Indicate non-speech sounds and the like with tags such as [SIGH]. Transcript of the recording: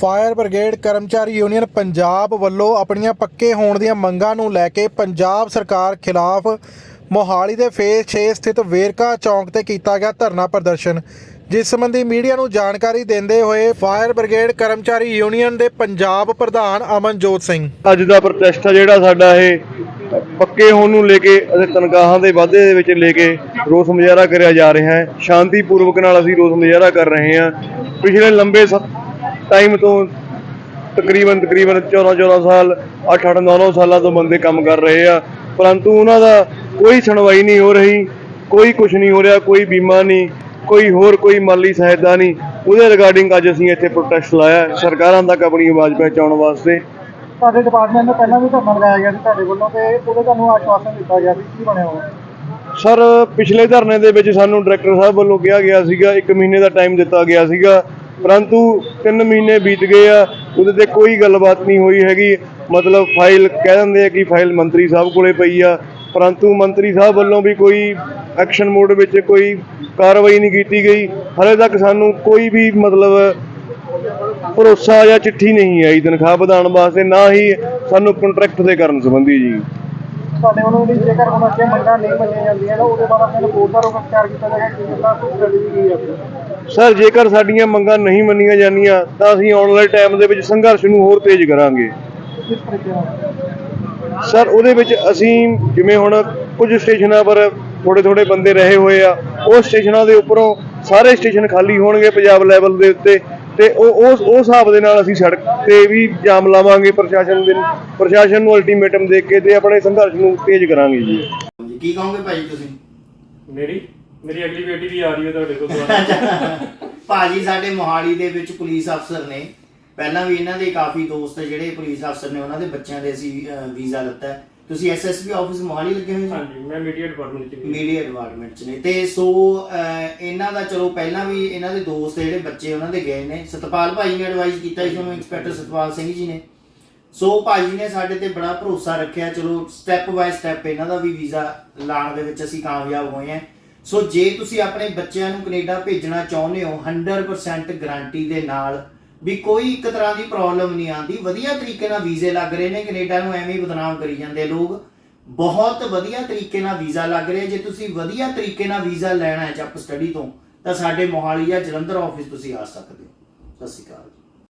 Fire brigade ਕਰਮਚਾਰੀ union Punjab ਵੱਲੋਂ ਆਪਣੀਆਂ ਪੱਕੇ ਹੋਣ ਦੀਆਂ ਮੰਗਾਂ ਨੂੰ ਲੈ ਕੇ ਪੰਜਾਬ ਸਰਕਾਰ ਖਿਲਾਫ ਮੋਹਾਲੀ ਦੇ ਫੇਸ 6 ਸਥਿਤ ਵੇਰਕਾ ਚੌਂਕ ਤੇ ਕੀਤਾ ਗਿਆ ਧਰਨਾ ਪ੍ਰਦਰਸ਼ਨ, ਜਿਸ ਸੰਬੰਧੀ ਮੀਡੀਆ ਨੂੰ ਜਾਣਕਾਰੀ ਦਿੰਦੇ ਹੋਏ ਫਾਇਰ ਬ੍ਰਿਗੇਡ ਕਰਮਚਾਰੀ ਯੂਨੀਅਨ ਦੇ ਪੰਜਾਬ ਪ੍ਰਧਾਨ ਅਮਨਜੋਤ ਸਿੰਘ। ਅੱਜ ਦਾ ਪ੍ਰੋਟੈਸਟ ਆ ਜਿਹੜਾ ਸਾਡਾ ਇਹ ਪੱਕੇ ਹੋਣ ਨੂੰ ਲੈ ਕੇ ਅਤੇ ਤਨਖਾਹਾਂ ਦੇ ਵਾਧੇ ਦੇ ਵਿੱਚ ਲੈ ਕੇ ਰੋਸ ਮੁਜ਼ਾਹਰਾ ਕਰਿਆ ਜਾ ਰਿਹਾ ਹੈ। ਸ਼ਾਂਤੀਪੂਰਵਕ ਨਾਲ ਅਸੀਂ ਰੋਸ ਮੁਜ਼ਾਹਰਾ ਕਰ ਰਹੇ ਹਾਂ। ਪਿਛਲੇ ਲੰਬੇ ਟਾਈਮ ਤੋਂ ਤਕਰੀਬਨ ਤਕਰੀਬਨ 14 14 ਸਾਲ 8 8 9 9 ਸਾਲਾਂ ਤੋਂ ਬੰਦੇ ਕੰਮ ਕਰ ਰਹੇ ਆ। ਪਰੰਤੂ ਉਹਨਾਂ ਦਾ ਕੋਈ ਸੁਣਵਾਈ ਨਹੀਂ ਹੋ ਰਹੀ ਕੋਈ ਕੁਝ ਨਹੀਂ ਹੋ ਰਿਹਾ ਕੋਈ ਬੀਮਾ ਨਹੀਂ ਕੋਈ ਹੋਰ ਕੋਈ ਮਾਲੀ ਸਹਾਇਤਾ ਨਹੀਂ। ਉਹਦੇ ਰਿਗਾਰਡਿੰਗ ਅੱਜ ਅਸੀਂ ਇੱਥੇ ਪ੍ਰੋਟੈਸਟ ਲਾਇਆ। ਸਰਕਾਰਾਂ ਤੱਕ ਆਪਣੀ ਆਵਾਜ਼ ਪਹੁੰਚਾਉਣ ਵਾਸਤੇ। ਤੁਹਾਡੇ ਡਿਪਾਰਟਮੈਂਟ ਨੇ ਪਹਿਲਾਂ ਵੀ ਧਰਨਾ ਲਗਾਇਆ ਗਿਆ ਸੀ ਤੁਹਾਡੇ ਵੱਲੋਂ ਤੇ ਉਹਦੇ ਤੁਹਾਨੂੰ ਆਸ਼ਵਾਸਨ ਦਿੱਤਾ ਗਿਆ ਸੀ। ਕੀ ਬਣਿਆ ਉਹ? ਸਰ ਪਿਛਲੇ ਧਰਨੇ ਦੇ ਵਿੱਚ ਸਾਨੂੰ ਡਾਇਰੈਕਟਰ ਸਾਹਿਬ ਵੱਲੋਂ ਕਿਹਾ ਗਿਆ ਸੀਗਾ 1 ਮਹੀਨੇ ਦਾ ਟਾਈਮ ਦਿੱਤਾ ਗਿਆ ਸੀਗਾ। ਪਰੰਤੂ 3 ਮਹੀਨੇ ਬੀਤ ਗਏ ਆ, ਉਹਦੇ ਤੇ ਕੋਈ ਗੱਲਬਾਤ ਨਹੀਂ ਹੋਈ ਹੈਗੀ। ਮਤਲਬ ਫਾਈਲ ਕਹਿ ਦਿੰਦੇ ਆ ਕਿ ਫਾਈਲ ਮੰਤਰੀ ਸਾਹਿਬ ਕੋਲੇ ਪਈ ਆ। ਪਰੰਤੂ ਮੰਤਰੀ ਸਾਹਿਬ ਵੱਲੋਂ ਵੀ ਕੋਈ ਐਕਸ਼ਨ ਮੋਡ ਵਿੱਚ ਕੋਈ ਕਾਰਵਾਈ ਨਹੀਂ ਕੀਤੀ ਗਈ। ਹਲੇ ਤੱਕ ਸਾਨੂੰ ਕੋਈ ਵੀ ਮਤਲਬ ਭਰੋਸਾ ਜਾਂ ਚਿੱਠੀ ਨਹੀਂ ਆਈ ਤਨਖਾਹ ਵਧਾਉਣ ਵਾਸਤੇ, ਨਾ ਹੀ ਸਾਨੂੰ ਕੰਟਰੈਕਟ ਦੇ ਕਰਨ ਸੰਬੰਧੀ ਜੀ। ਤੁਹਾਡੇ ਵੱਲੋਂ ਵੀ ਜੇਕਰ ਉਹਨਾਂ ਦੀਆਂ ਮੰਗਾਂ ਨਹੀਂ ਮੰਨੀਆਂ ਜਾਂਦੀਆਂ, ਤਾਂ ਉਹਦੇ ਬਾਅਦ ਆਪਣੇ ਕੋਲ ਦਾ ਰੋਕ ਅਖਤਿਆਰ ਕੀਤਾ ਜਾਏਗਾ ਕਿ ਜਿੱਦਾਂ ਕੋਈ ਸਟ੍ਰੈਟਜੀ ਕੀ ਹੈ ਸਰ ਜੇਕਰ ਸਾਡੀਆਂ ਮੰਗਾਂ ਨਹੀਂ ਮੰਨੀਆਂ ਜਾਂਦੀਆਂ ਤਾਂ ਅਸੀਂ ਆਉਣ ਵਾਲੇ ਟਾਈਮ ਦੇ ਵਿੱਚ ਸੰਘਰਸ਼ ਨੂੰ ਹੋਰ ਤੇਜ਼ ਕਰਾਂਗੇ। ਸਰ ਉਹਦੇ ਵਿੱਚ ਅਸੀਂ ਜਿਵੇਂ ਹੁਣ ਕੁਝ ਸਟੇਸ਼ਨਾਂ ਪਰ ਥੋੜੇ ਥੋੜੇ ਬੰਦੇ ਰਹੇ ਹੋਏ ਆ ਉਹ ਸਟੇਸ਼ਨਾਂ ਦੇ ਉੱਪਰੋਂ ਸਾਰੇ ਸਟੇਸ਼ਨ ਖਾਲੀ ਹੋਣਗੇ ਪੰਜਾਬ ਲੈਵਲ ਦੇ ਉੱਤੇ ਤੇ ਉਹ ਉਸ ਉਸ ਹਿਸਾਬ ਦੇ ਨਾਲ ਅਸੀਂ ਸੜਕ ਤੇ ਵੀ ਜਾਮ ਲਾਵਾਂਗੇ ਪ੍ਰਸ਼ਾਸਨ ਦੇ ਪ੍ਰਸ਼ਾਸਨ ਨੂੰ ਅਲਟੀਮੇਟਮ ਦੇ ਕੇ ਤੇ ਆਪਣੇ ਸੰਘਰਸ਼ ਨੂੰ ਤੇਜ਼ ਕਰਾਂਗੇ ਜੀ ਜੀ। ਕੀ ਕਹੋਗੇ ਭਾਈ ਤੁਸੀਂ? ਮੇਰੀ? ਮੇਰੀ ਅਗਲੀ ਬੇਟੀ ਵੀ ਆ ਰਹੀ ਹੈ ਤੁਹਾਡੇ ਕੋਲ [LAUGHS] ਭਾਜੀ ਸਾਡੇ ਮੋਹਾਲੀ ਦੇ ਵਿੱਚ ਪੁਲਿਸ ਅਫਸਰ ਨੇ। ਪਹਿਲਾਂ ਵੀ ਇਹਨਾਂ ਦੇ ਕਾਫੀ ਦੋਸਤ ਜਿਹੜੇ ਪੁਲਿਸ ਅਫਸਰ ਨੇ ਉਹਨਾਂ ਦੇ ਬੱਚਿਆਂ ਦੇ ਅਸੀਂ ਵੀਜ਼ਾ ਲਿੱਤਾ। ਤੁਸੀਂ ਐਸਐਸਪੀ ਆਫਿਸ ਮੋਹਾਲੀ ਲੱਗੇ ਹੋਏ ਹੋ ਹਾਂਜੀ ਮੈਂ ਮੀਡੀਆ ਡਿਪਾਰਟਮੈਂਟ ਚ ਮੀਡੀਆ ਡਿਪਾਰਟਮੈਂਟ ਚ ਨੇ। ਤੇ ਸੋ ਇਹਨਾਂ ਦਾ ਚਲੋ ਪਹਿਲਾਂ ਵੀ ਇਹਨਾਂ ਦੇ ਦੋਸਤ ਜਿਹੜੇ ਬੱਚੇ ਉਹਨਾਂ ਦੇ ਗਏ ਨੇ। ਸਤਪਾਲ ਭਾਈ ਨੇ ਐਡਵਾਈਸ ਕੀਤਾ ਸੀ ਤੁਹਾਨੂੰ ਇੰਸਪੈਕਟਰ ਸਤਪਾਲ ਸਿੰਘ ਜੀ ਨੇ। ਸੋ ਭਾਜੀ ਨੇ ਸਾਡੇ ਤੇ ਬੜਾ ਭਰੋਸਾ ਰੱਖਿਆ। ਚਲੋ ਸਟੈਪ ਬਾਏ ਸਟੈਪ ਇਹਨਾਂ ਦਾ ਵੀ ਵੀਜ਼ਾ ਲਾਉਣ ਦੇ ਵਿੱਚ ਅਸੀਂ ਕਾਮਯਾਬ ਹੋਏ ਹਾਂ। ਸੋ ਜੇ ਤੁਸੀਂ ਆਪਣੇ ਬੱਚਿਆਂ ਨੂੰ ਕੈਨੇਡਾ ਭੇਜਣਾ ਚਾਹੁੰਦੇ ਹੋ 100% ਗਾਰੰਟੀ ਦੇ ਨਾਲ ਵੀ ਕੋਈ ਇੱਕ ਤਰ੍ਹਾਂ ਦੀ ਪ੍ਰੋਬਲਮ ਨਹੀਂ ਆਂਦੀ ਵਧੀਆ ਤਰੀਕੇ ਨਾਲ ਵੀਜ਼ੇ ਲੱਗ ਰਹੇ ਨੇ, ਕੈਨੇਡਾ ਨੂੰ ਐਵੇਂ ਹੀ ਬਦਨਾਮ ਕਰੀ ਜਾਂਦੇ ਲੋਕ। ਬਹੁਤ ਵਧੀਆ ਤਰੀਕੇ ਨਾਲ ਵੀਜ਼ਾ ਲੱਗ ਰਿਹਾ। ਜੇ ਤੁਸੀਂ ਵਧੀਆ ਤਰੀਕੇ ਨਾਲ ਵੀਜ਼ਾ ਲੈਣਾ ਹੈ, ਜੱਪ ਸਟੱਡੀ ਤੋਂ, ਤਾਂ ਸਾਡੇ ਮੋਹਾਲੀ ਜਾਂ ਜਲੰਧਰ ਆਫਿਸ ਤੁਸੀਂ ਆ ਸਕਦੇ ਹੋ। ਸਤਿ ਸ਼੍ਰੀ ਅਕਾਲ।